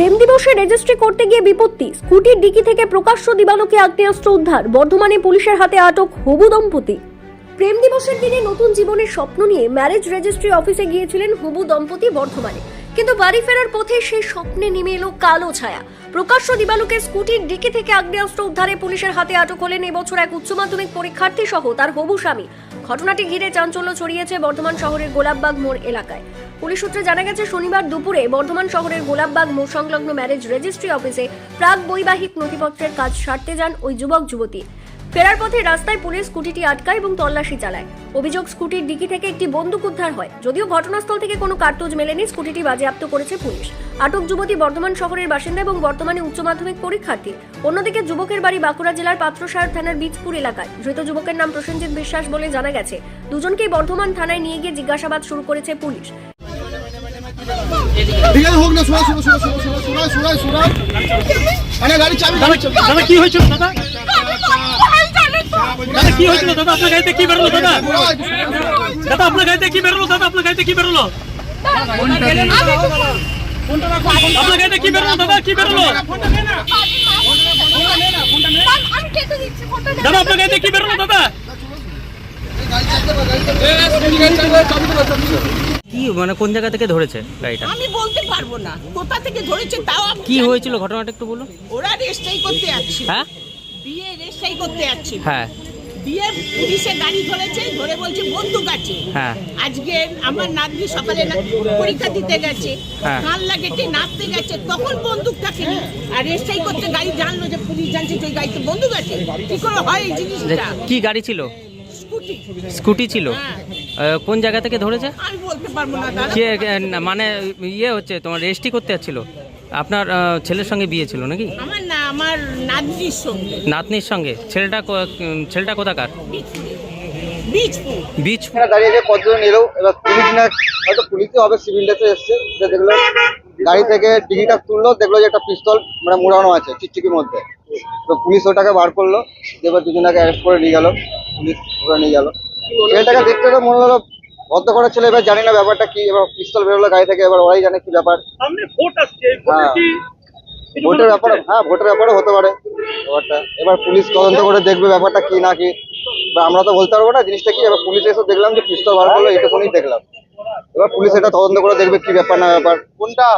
প্রেম দিবসে রেজিস্ট্রি করতে গিয়ে বিপত্তি। স্কুটির ডিকি থেকে প্রকাশ্য দিবালোকে আগ্নেয়াস্ত্র উদ্ধার, বর্ধমানে পুলিশের হাতে আটক হবু দম্পতি। প্রেম দিবসের দিনে নতুন জীবনের স্বপ্ন নিয়ে ম্যারেজ রেজিস্ট্রি অফিসে গিয়েছিলেন হবু দম্পতি বর্ধমানে। কিন্তু বাড়ি ফেরার পথে সেই স্বপ্নে নেমে এলো কালো ছায়া। প্রকাশ্য দিবালোকে স্কুটির ডিকি থেকে আগ্নেয়াস্ত্র উদ্ধারে পুলিশের হাতে আটক হলেন এবছর এক উচ্চ মাধ্যমিক পরীক্ষার্থী সহ তার হবু স্বামী। ঘটনাটি ঘিরে চাঞ্চল্য ছড়িয়েছে বর্ধমান শহরের গোলাপবাগ মোড় এলাকায়। পুলিশ সূত্রে জানা গেছে, শনিবার দুপুরে বর্ধমান শহরের গোলাপবাগ মোড় সংলগ্ন ম্যারেজ রেজিস্ট্রি অফিসে প্রাক বৈবাহিক নথিপত্রের কাজ সারতে যান ওই যুবক, যুবতী। ফেরার পথে রাস্তায় পুলিশ স্কুটিটি আটকায় এবং তল্লাশি চালায়। অভিযোগ, স্কুটির ডিকি থেকে একটি বন্দুক উদ্ধার হয়। যদিও ঘটনাস্থল থেকে কোনো কার্তুজ মেলেনি, স্কুটিটি বাজেয়াপ্ত করেছে পুলিশ। আটক যুবতী বর্ধমান শহরের বাসিন্দা এবং বর্তমানে উচ্চ মাধ্যমিক পরীক্ষার্থী। অন্যদিকে যুবকের বাড়ি বাঁকুড়া জেলার পাত্রসায়র থানার বীজপুর এলাকায়। ধৃত যুবকের নাম প্রসেনজিৎ বিশ্বাস বলে জানা গেছে। দুজনকেই বর্ধমান থানায় নিয়ে গিয়ে জিজ্ঞাসাবাদ শুরু করেছে পুলিশ। ঠিক আছে হোক না শোনা শোনা শোনা শোনা শোনা শোনা শোনা শোনা আরে গাড়ি চাবি দাদা দাদা কি হয়েছিল দাদা দাদা কি হয়েছিল দাদা আপনার গাড়িতে কি বেরোলো দাদা দাদা আপনার গাড়িতে কি বেরোলো দাদা আপনার গাড়িতে কি বেরোলো আপনার গাড়িতে কি বেরোলো দাদা কি বেরোলো দাদা আপনার গাড়িতে কি বেরোলো দাদা কি মানে কোন জায়গা থেকে ধরেছে গাড়িটা? আমি বলতে পারব না। কোথা থেকে ধরেছে তাও আমি কি জানি হয়েছিল ঘটনাটা একটু বলুন? ওরা রেস্টাই করতে যাচ্ছিল। হ্যাঁ? বিয়ে রেস্টাই করতে যাচ্ছিল। হ্যাঁ। বিয়ে পুলিশে গাড়ি ধরেছে ধরে বলছে বন্দুক আছে। হ্যাঁ। আজকে আমার নাতনি সকালে না- পরীক্ষা দিতে গেছে হ্যাঁ। গান লাগেছে নাচতে গেছে তখন বন্দুক থাকেনি আর রেস্টাই করতে গাড়ি জানলো যে পুলিশ জানছে যে ওই গাড়িতে বন্দুক আছে। কি করে হয় এই যে জিনিসটা কি গাড়ি ছিল? স্কুটি। ছিল? হ্যাঁ। কোন জায়গা থেকে ধরেছে? মানে ইয়ে হচ্ছে তোমার রেজিস্ট্রি করতে যাচ্ছিল? আপনার ছেলের সঙ্গে বিয়ে ছিল নাকি? আমার না আমার নাতনির সঙ্গে। নাতনির সঙ্গে। ছেলেটা ছেলেটা কোথাকার? বীজ দাঁড়িয়ে কতজন এলো এবার পুলিশ না হয়তো পুলিশই হবে সিভিল ড্রেসে এসছে যে দেখল গাড়ি থেকে টিকিটা তুললো দেখল যে একটা পিস্তল মানে মোড়ানো আছে চিকচিকির মধ্যে। তো পুলিশ ওটাকে বার করল এবার দুজনকে অ্যারেস্ট করে নিয়ে গেল। পুলিশ ধরে নিয়ে গেল। ছেলেটাকে দেখতে তো মনে হলো করার ছেলে এবার জানি না ব্যাপারটা কি এবার পিস্তল বেরোলো গাড়ি থেকে এবার ওরাই জানে কি ব্যাপার। সামনে ভোট আসছে হ্যাঁ। ভোটের ব্যাপারে হ্যাঁ ভোটের ব্যাপারে হতে পারে। ব্যাপারটা এবার পুলিশ তদন্ত করে দেখবে ব্যাপারটা কি না কি। আমরা তো বলতে পারব না জিনিসটা কি এবার পুলিশ এসে দেখলাম যে পিস্তল বার করল এটুকুনি দেখলাম। এবার পুলিশ এটা তদন্ত করে দেখবে কি ব্যাপার না ব্যাপার। কোনটা?